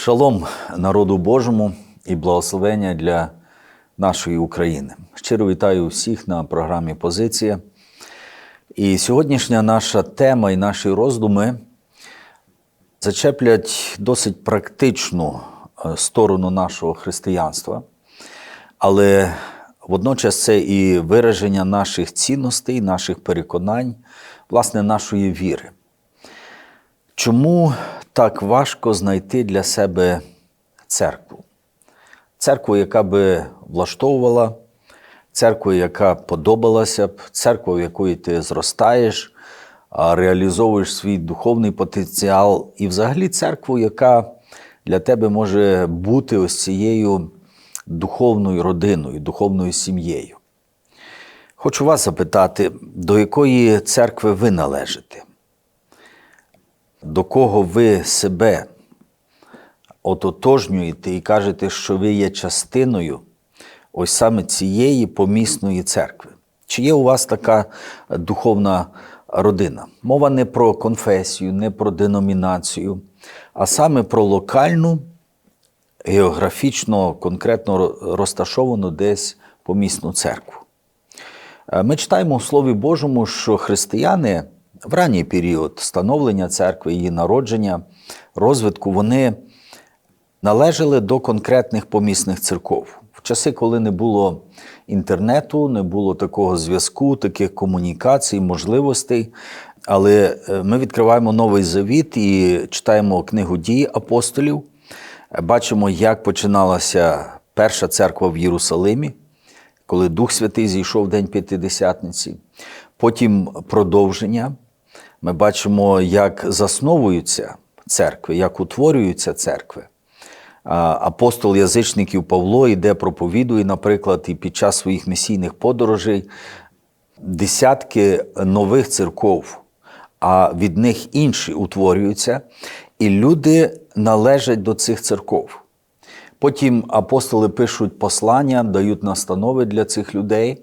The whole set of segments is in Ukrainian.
Шалом народу Божому і благословення для нашої України. Щиро вітаю всіх на програмі Позиція. І сьогоднішня наша тема і наші роздуми зачеплять досить практичну е, сторону нашого християнства, але водночас це і вираження наших цінностей, наших переконань, власне, нашої віри. Чому так важко знайти для себе церкву? Церкву, яка би влаштовувала, церкву, яка подобалася б, церкву, в якої ти зростаєш, реалізовуєш свій духовний потенціал, і взагалі церкву, яка для тебе може бути ось цією духовною родиною, духовною сім'єю. Хочу вас запитати, до якої церкви ви належите? До кого ви себе ототожнюєте і кажете, що ви є частиною ось саме цієї помісної церкви? Чи є у вас така духовна родина? Мова не про конфесію, не про деномінацію, а саме про локальну, географічно, конкретно розташовану десь помісну церкву. Е, Ми читаємо у Слові Божому, що християни в ранній період становлення церкви, її народження, розвитку, вони належали до конкретних помісних церков. В часи, коли не було інтернету, не було такого зв'язку, таких комунікацій, можливостей. Але е, ми відкриваємо новий завіт і читаємо книгу дій апостолів. Бачимо, як починалася перша церква в Єрусалимі, коли Дух Святий зійшов в День П'ятидесятниці. Потім продовження. Ми бачимо, як засновуються церкви, як утворюються церкви. Апостол язичників Павло йде проповідує, наприклад, і під час своїх місійних подорожей десятки нових церков, а від них інші утворюються, і люди належать до цих церков. Потім апостоли пишуть послання, дають настанови для цих людей.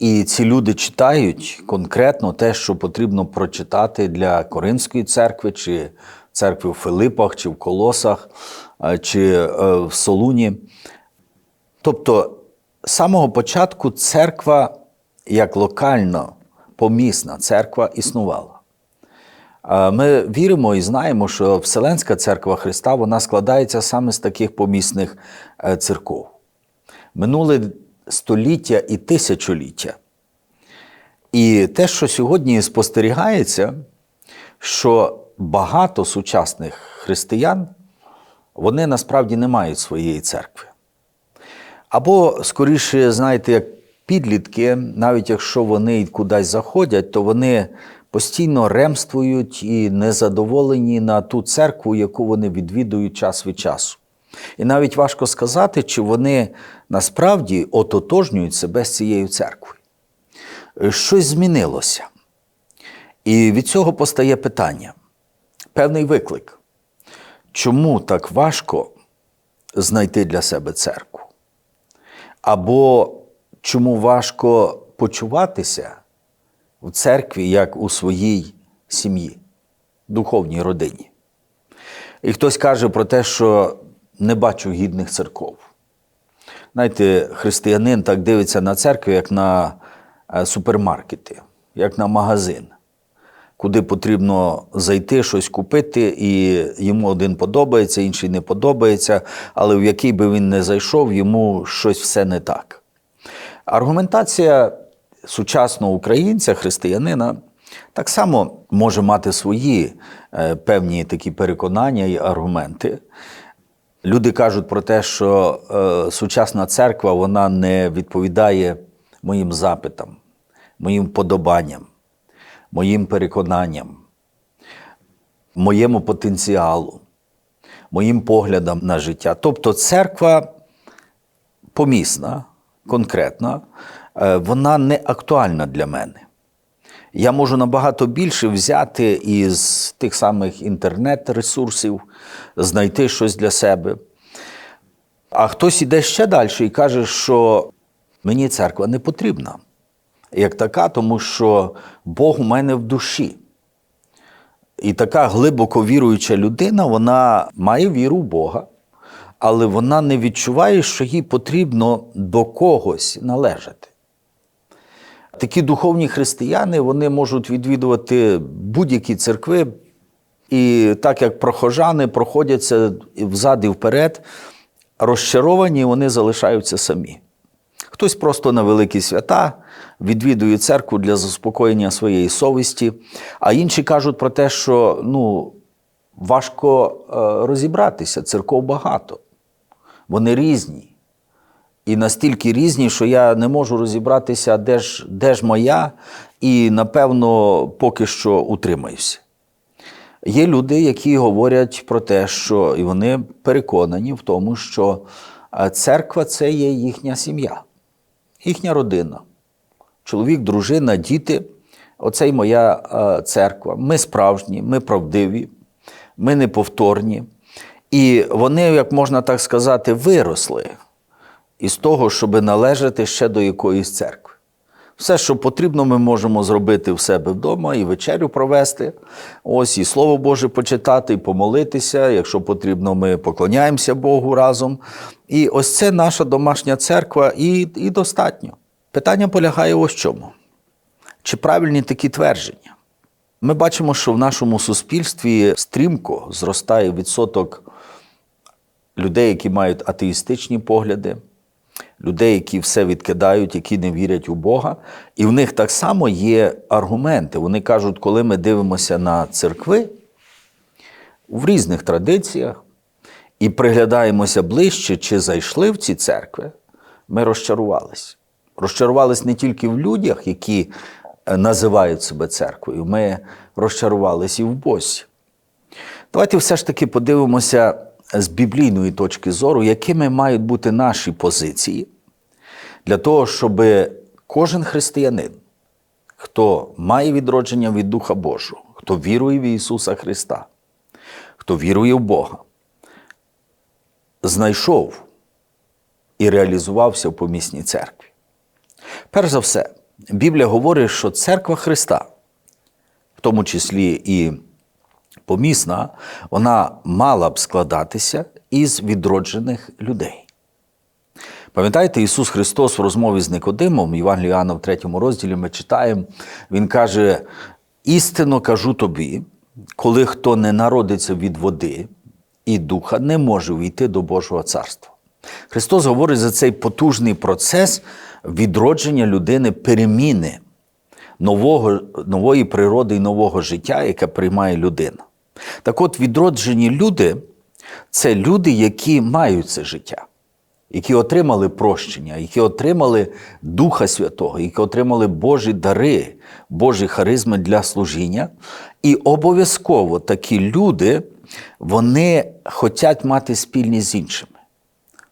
І ці люди читають конкретно те, що потрібно прочитати для Коринської церкви, чи церкви в Филипах, чи в Колосах, е, чи е, в Солуні. Тобто, з самого початку церква як локальна помісна церква існувала. Е, Ми віримо і знаємо, що Вселенська церква Христа вона складається саме з таких помісних церков. Минуле століття і тисячоліття. І те, що сьогодні спостерігається, що багато сучасних християн вони насправді не мають своєї церкви. Або, скоріше, знаєте, як підлітки, навіть якщо вони кудись заходять, то вони постійно ремствують і незадоволені на ту церкву, яку вони відвідують час від часу. І навіть важко сказати, чи вони насправді ототожнюють себе з цією церквою. Щось змінилося. І від цього постає питання, певний виклик. Чому так важко знайти для себе церкву? Або чому важко почуватися в церкві, як у своїй сім'ї, духовній родині? І хтось каже про те, що не бачу гідних церков. Знаєте, християнин так дивиться на церкву, як на е, супермаркети, як на магазин, куди потрібно зайти, щось купити, і йому один подобається, інший не подобається, але в який би він не зайшов, йому щось все не так. Аргументація сучасного українця, християнина, так само може мати свої е, певні такі переконання і аргументи. Люди кажуть про те, що е, сучасна церква вона не відповідає моїм запитам, моїм вподобанням, моїм переконанням, моєму потенціалу, моїм поглядам на життя. Тобто церква помісна, конкретна, е, вона не актуальна для мене. Я можу набагато більше взяти із тих самих інтернет-ресурсів, знайти щось для себе. А хтось іде ще далі і каже, що мені церква не потрібна, як така, тому що Бог у мене в душі. І така глибоко віруюча людина, вона має віру в Бога, але вона не відчуває, що їй потрібно до когось належати. Такі духовні християни вони можуть відвідувати будь-які церкви, і так як прохожани проходяться взад і вперед, розчаровані вони залишаються самі. Хтось просто на великі свята відвідує церкву для заспокоєння своєї совісті, а інші кажуть про те, що ну, важко е, розібратися, церков багато. Вони різні. І настільки різні, що я не можу розібратися, де ж, де ж моя, і напевно поки що утримаюся. Є люди, які говорять про те, що і вони переконані в тому, що е, церква це є їхня сім'я, їхня родина. Чоловік, дружина, діти оце й моя е, церква. Ми справжні, ми правдиві, ми неповторні. І вони, як можна так сказати, виросли із того, щоб належати ще до якоїсь церкви. Все, що потрібно, ми можемо зробити в себе вдома і вечерю провести. Ось і Слово Боже почитати, і помолитися. Якщо потрібно, ми поклоняємося Богу разом. І ось це наша домашня церква, і, і достатньо. Питання полягає ось чому. Чи правильні такі твердження? Ми бачимо, що в нашому суспільстві стрімко зростає відсоток людей, які мають атеїстичні погляди, людей, які все відкидають, які не вірять у Бога. І в них так само є аргументи. Вони кажуть, коли ми дивимося на церкви в різних традиціях і приглядаємося ближче, чи зайшли в ці церкви, ми розчарувалися. Розчарувалися не тільки в людях, які е, називають себе церквою, ми розчарувалися і в Бозі. Давайте все ж таки подивимося з біблійної точки зору, якими мають бути наші позиції для того, щоб кожен християнин, хто має відродження від Духа Божого, хто вірує в Ісуса Христа, хто вірує в Бога, знайшов і реалізувався в помісній церкві. Перш за все, Біблія говорить, що церква Христа, в тому числі і помісна, вона мала б складатися із відроджених людей. Пам'ятаєте, Ісус Христос в розмові з Никодимом, Євангелії Іоанна в третьому розділі ми читаємо, Він каже: істинно кажу тобі, коли хто не народиться від води і духа, не може війти до Божого царства. Христос говорить за цей потужний процес відродження людини, переміни нового, нової природи і нового життя, яке приймає людина. Так от, відроджені люди це люди, які мають це життя, які отримали прощення, які отримали Духа Святого, які отримали Божі дари, Божі харизми для служіння. І обов'язково такі люди вони хочуть мати спільність з іншими.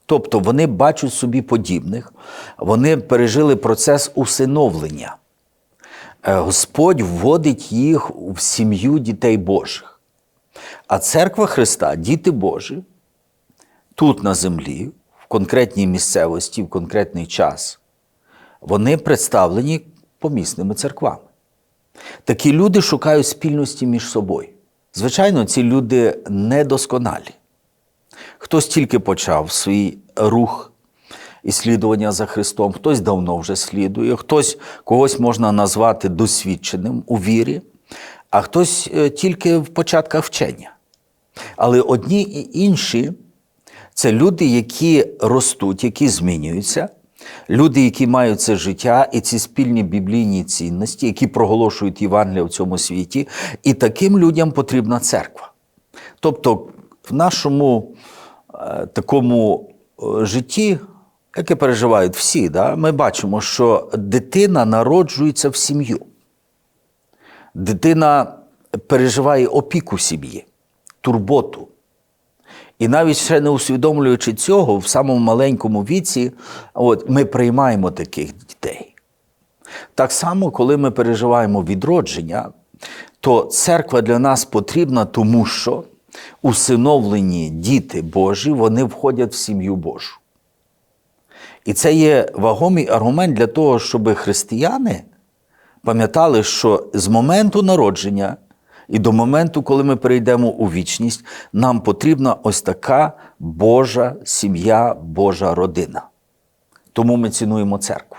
Тобто вони бачать собі подібних, вони пережили процес усиновлення. Е, Господь вводить їх в сім'ю дітей Божих. А церква Христа, діти Божі, тут на землі, в конкретній місцевості, в конкретний час, вони представлені помісними церквами. Такі люди шукають спільності між собою. Звичайно, ці люди недосконалі. Хтось тільки почав свій рух і слідування за Христом, хтось давно вже слідує, хтось когось можна назвати досвідченим у вірі, а хтось е, тільки в початках вчення. Але одні і інші це люди, які ростуть, які змінюються, люди, які мають це життя і ці спільні біблійні цінності, які проголошують Євангелія в цьому світі, і таким людям потрібна церква. Тобто в нашому е, такому е, житті, яке переживають всі, да, ми бачимо, що дитина народжується в сім'ю. Дитина переживає опіку сім'ї, турботу. І навіть ще не усвідомлюючи цього, в самому маленькому віці, от, ми приймаємо таких дітей. Так само, коли ми переживаємо відродження, то церква для нас потрібна, тому що усиновлені діти Божі, вони входять в сім'ю Божу. І це є вагомий аргумент для того, щоб християни пам'ятали, що з моменту народження І до моменту, коли ми перейдемо у вічність, нам потрібна ось така Божа сім'я, Божа родина. Тому ми цінуємо церкву.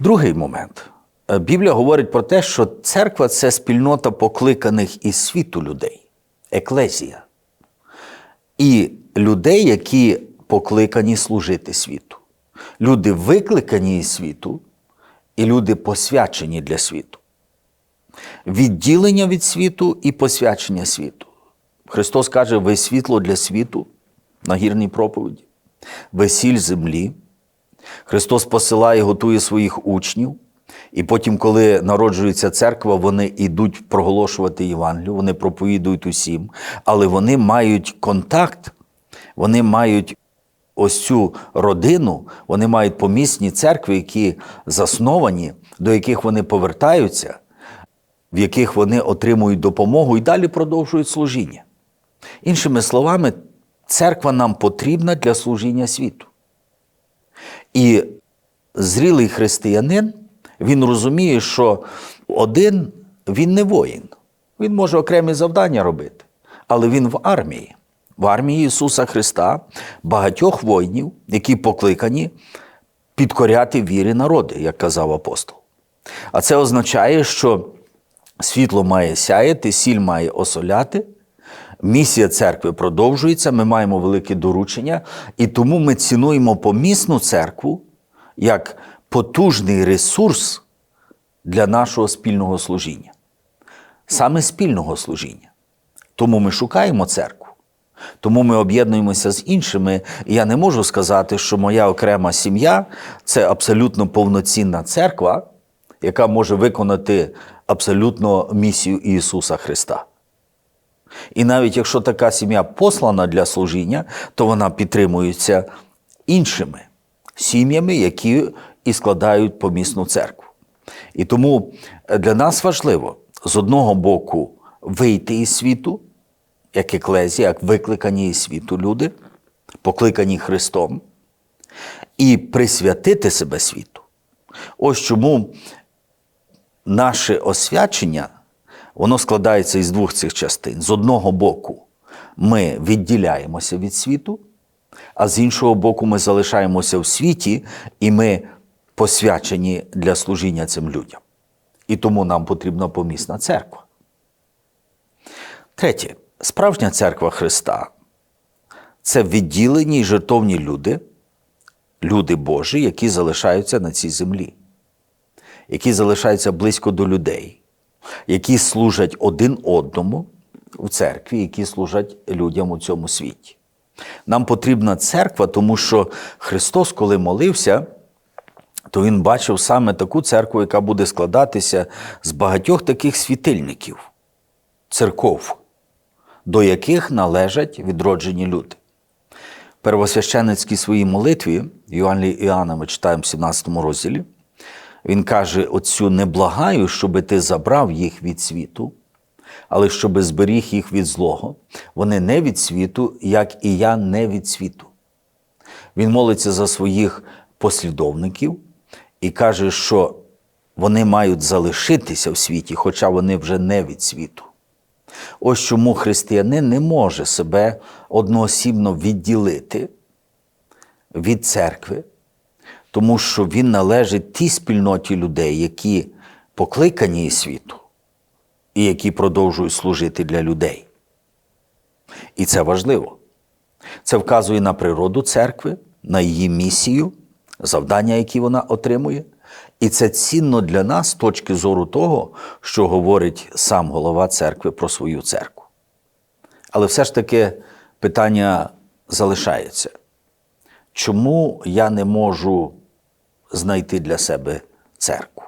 Другий момент. Е, Біблія говорить про те, що церква це спільнота покликаних із світу людей, еклезія. І людей, які покликані служити світу. Люди викликані із світу, і люди посвячені для світу. Відділення від світу і посвячення світу. Христос каже: ви світло для світу на гірній проповіді, ви сіль землі. Христос посилає, готує своїх учнів, і потім, коли народжується церква, вони йдуть проголошувати Євангелію, вони проповідують усім, але вони мають контакт, вони мають ось цю родину, вони мають помісні церкви, які засновані, до яких вони повертаються, в яких вони отримують допомогу і далі продовжують служіння. Іншими словами, церква нам потрібна для служіння світу. І зрілий християнин, він розуміє, що один він не воїн, він може окремі завдання робити, але він в армії. В армії Ісуса Христа багатьох воїнів, які покликані підкоряти вірі народи, як казав апостол. А це означає, що світло має сяяти, сіль має осоляти. Місія церкви продовжується, ми маємо велике доручення, і тому ми цінуємо помісну церкву як потужний ресурс для нашого спільного служіння. Саме спільного служіння. Тому ми шукаємо церкву. Тому ми об'єднуємося з іншими. І я не можу сказати, що моя окрема сім'я це абсолютно повноцінна церква, яка може виконати абсолютно місію Ісуса Христа. І навіть якщо така сім'я послана для служіння, то вона підтримується іншими сім'ями, які і складають помісну церкву. І тому для нас важливо з одного боку вийти із світу, як еклезія, як викликані із світу люди, покликані Христом, і присвятити себе світу. Ось чому наше освячення воно складається із двох цих частин. З одного боку, ми відділяємося від світу, а з іншого боку, ми залишаємося в світі і ми посвячені для служіння цим людям. І тому нам потрібна помісна церква. Третє, справжня церква Христа це відділені й жертовні люди, люди Божі, які залишаються на цій землі, які залишаються близько до людей, які служать один одному в церкві, які служать людям у цьому світі. Нам потрібна церква, тому що Христос, коли молився, то Він бачив саме таку церкву, яка буде складатися з багатьох таких світильників, церков, до яких належать відроджені люди. В первосвященницькій своїй молитві, Євангелії Іоанна, ми читаємо в 17 розділі, він каже: Отцю не благаю, щоби ти забрав їх від світу, але щоби зберіг їх від злого. Вони не від світу, як і я не від світу. Він молиться за своїх послідовників і каже, що вони мають залишитися в світі, хоча вони вже не від світу. Ось чому християнин не може себе одноосібно відділити від церкви, тому що він належить тій спільноті людей, які покликані із світу і які продовжують служити для людей. І це важливо. Це вказує на природу церкви, на її місію, завдання, які вона отримує. І це цінно для нас з точки зору того, що говорить сам голова церкви про свою церкву. Але все ж таки питання залишається. Чому я не можу знайти для себе церкву?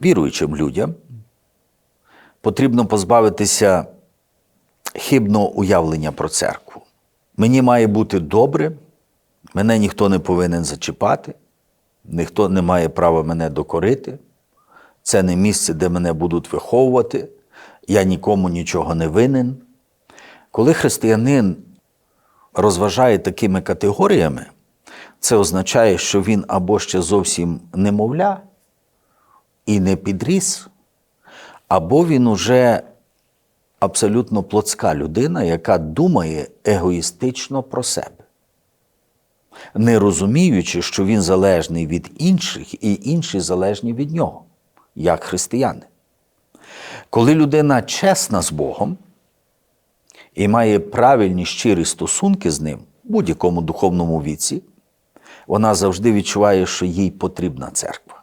Віруючим людям потрібно позбавитися хибного уявлення про церкву. Мені має бути добре, мене ніхто не повинен зачіпати, ніхто не має права мене докорити. Це не місце, де мене будуть виховувати, я нікому нічого не винен. Коли християнин розважає такими категоріями, це означає, що він або ще зовсім немовля і не підріс, або він уже абсолютно плотська людина, яка думає егоїстично про себе, не розуміючи, що він залежний від інших і інші залежні від нього, як християни. Коли людина чесна з Богом і має правильні щирі стосунки з ним в будь-якому духовному віці, вона завжди відчуває, що їй потрібна церква.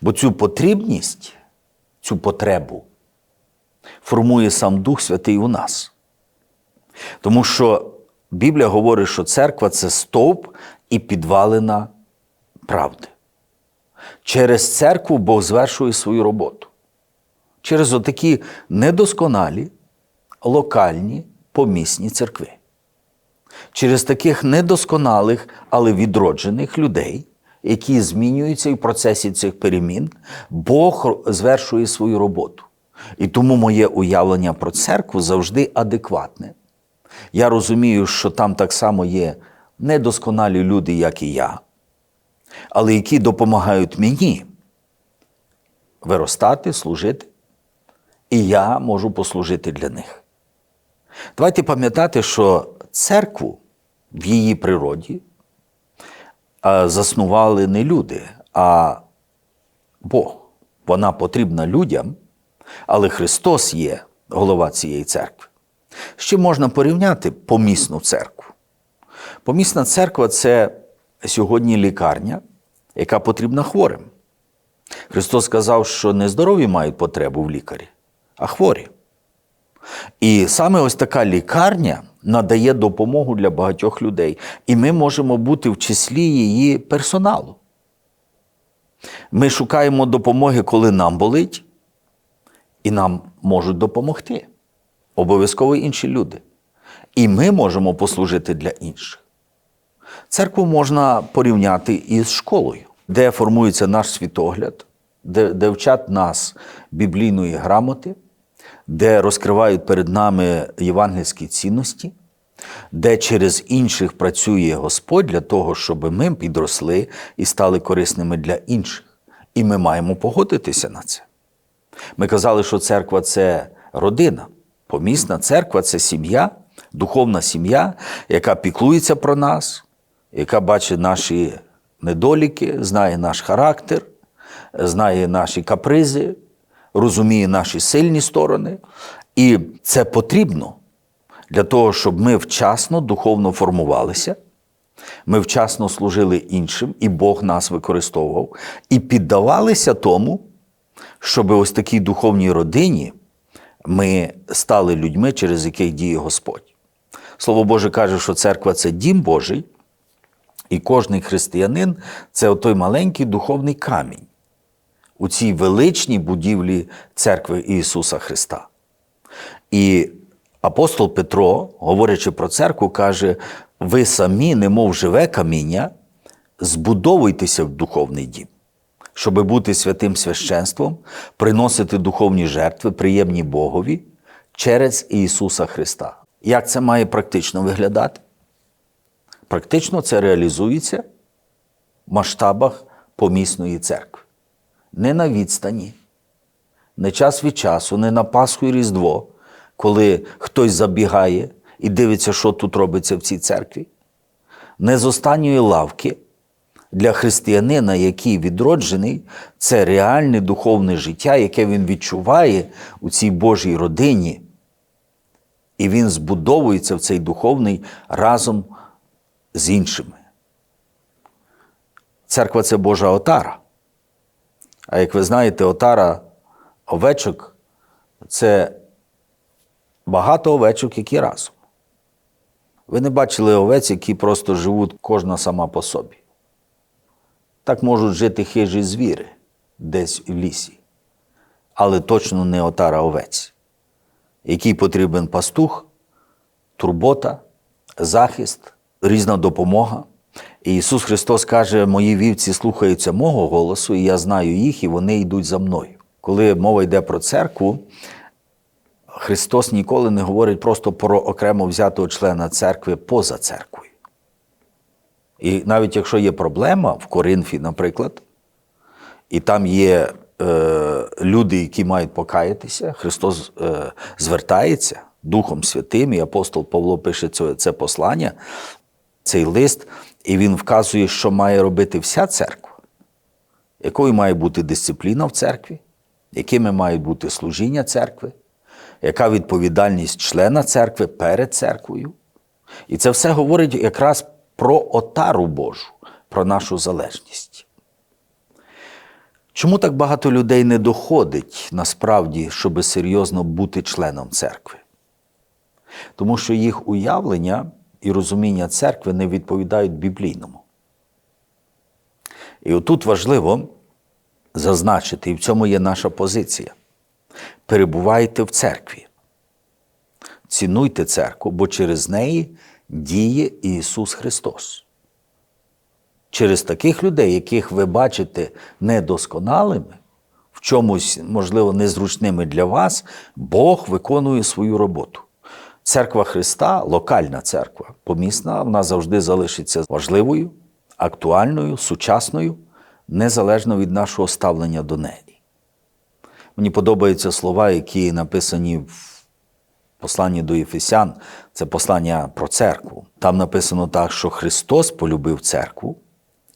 Бо цю потрібність, цю потребу формує сам Дух Святий у нас. Тому що Біблія говорить, що церква це стовп і підвалина правди. Через церкву Бог звершує свою роботу. Через отакі недосконалі, локальні, помісні церкви. Через таких недосконалих, але відроджених людей, які змінюються і в процесі цих перемін, Бог звершує свою роботу. І тому моє уявлення про церкву завжди адекватне. Я розумію, що там так само є недосконалі люди, як і я, але які допомагають мені виростати, служити, і я можу послужити для них. Давайте пам'ятати, що церкву в її природі заснували не люди, а Бог. Вона потрібна людям, але Христос є голова цієї церкви. З чим можна порівняти помісну церкву? Помісна церква це сьогодні лікарня, яка потрібна хворим. Христос сказав, що не здорові мають потребу в лікарі, а хворі. І саме ось така лікарня надає допомогу для багатьох людей. І ми можемо бути в числі її персоналу. Ми шукаємо допомоги, коли нам болить, і нам можуть допомогти. Обов'язково інші люди. І ми можемо послужити для інших. Церкву можна порівняти із школою, де формується наш світогляд, де, де вчать нас біблійної грамоти, де розкривають перед нами євангельські цінності, де через інших працює Господь для того, щоб ми підросли і стали корисними для інших. І ми маємо погодитися на це. Ми казали, що церква це родина. Помісна церква це сім'я, духовна сім'я, яка піклується про нас, яка бачить наші недоліки, знає наш характер, знає наші капризи, розуміє наші сильні сторони. І це потрібно для того, щоб ми вчасно духовно формувалися, ми вчасно служили іншим, і Бог нас використовував, і піддавалися тому, щоб ось такій духовній родині ми стали людьми, через яких діє Господь. Слово Боже каже, що церква це дім Божий, і кожний християнин це той маленький духовний камінь у цій величній будівлі церкви Ісуса Христа. І апостол Петро, говорячи про церкву, каже: ви самі, немов живе каміння, збудовуйтеся в духовний дім щоб бути святим священством, приносити духовні жертви, приємні Богові через Ісуса Христа. Як це має практично виглядати? Практично це реалізується в масштабах помісної церкви. Не на відстані, не час від часу, не на Пасху і Різдво, коли хтось забігає і дивиться, що тут робиться в цій церкві, не з останньої лавки для християнина, який відроджений, це реальне духовне життя, яке він відчуває у цій Божій родині. І він збудовується в цей духовний разом з іншими. Церква це Божа отара. А як ви знаєте, отара овечок це багато овечок, які разом. Ви не бачили овець, які просто живуть кожна сама по собі. Так можуть жити хижі звіри десь в лісі, але точно не отара овець, який потрібен пастух, турбота, захист, різна допомога. І Ісус Христос каже: Мої вівці слухаються мого голосу, і я знаю їх, і вони йдуть за мною. Коли мова йде про церкву, Христос ніколи не говорить просто про окремо взятого члена церкви поза церквою. І навіть якщо є проблема в Коринфі, наприклад, і там є е, люди, які мають покаятися, Христос е, звертається Духом Святим, і апостол Павло пише це, це послання, цей лист, і він вказує, що має робити вся церква, якою має бути дисципліна в церкві, якими мають бути служіння церкви, яка відповідальність члена церкви перед церквою. І це все говорить якраз про отару Божу, про нашу залежність. Чому так багато людей не доходить насправді, щоби серйозно бути членом церкви? Тому що їх уявлення і розуміння церкви не відповідають біблійному. І отут важливо зазначити, і в цьому є наша позиція. Перебувайте в церкві. Цінуйте церкву, бо через неї діє Ісус Христос. Через таких людей, яких ви бачите недосконалими, в чомусь, можливо, незручними для вас, Бог виконує свою роботу. Церква Христа, локальна церква, помісна, вона завжди залишиться важливою, актуальною, сучасною, незалежно від нашого ставлення до неї. Мені подобаються слова, які написані в посланні до Єфесян, це послання про церкву. Там написано так, що Христос полюбив церкву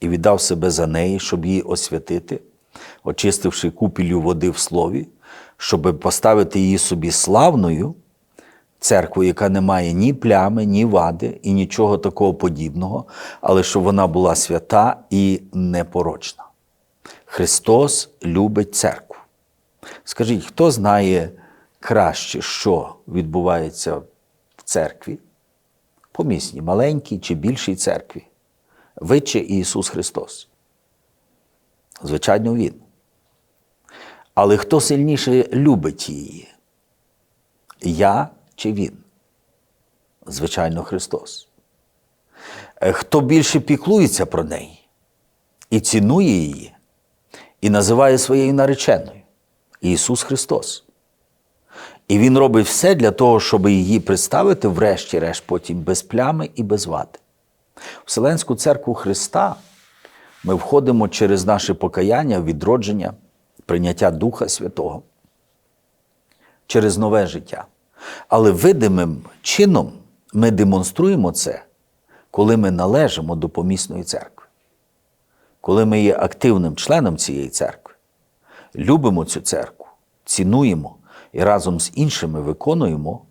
і віддав себе за неї, щоб її освятити, очистивши купілю води в слові, щоб поставити її собі славною, церкву, яка не має ні плями, ні вади і нічого такого подібного, але щоб вона була свята і непорочна. Христос любить церкву. Скажіть, хто знає краще, що відбувається в церкві? Помісній, маленькій чи більшій церкві? Ви чи Ісус Христос? Звичайно, Він. Але хто сильніше любить її? Я чи Він? Звичайно, Христос. Е, Хто більше піклується про неї і цінує її, і називає своєю нареченою Ісус Христос. І Він робить все для того, щоб її представити, врешті-решт, потім без плями і без вади. Вселенську церкву Христа ми входимо через наше покаяння, відродження, прийняття Духа Святого, через нове життя. Але видимим чином ми демонструємо це, коли ми належимо до помісної церкви, коли ми є активним членом цієї церкви, любимо цю церкву, цінуємо і разом з іншими виконуємо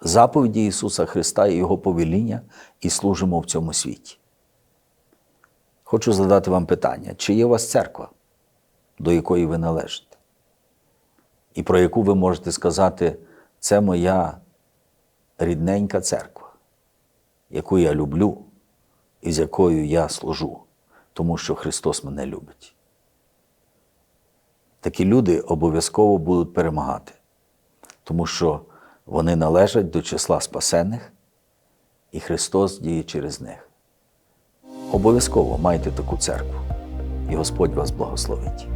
заповіді Ісуса Христа і Його повеління і служимо в цьому світі. Хочу задати вам питання, чи є у вас церква, до якої ви належите, і про яку ви можете сказати, це моя рідненька церква, яку я люблю і з якою я служу, тому що Христос мене любить. Такі люди обов'язково будуть перемагати, тому що вони належать до числа спасених, і Христос діє через них. Обов'язково майте таку церкву, і Господь вас благословить.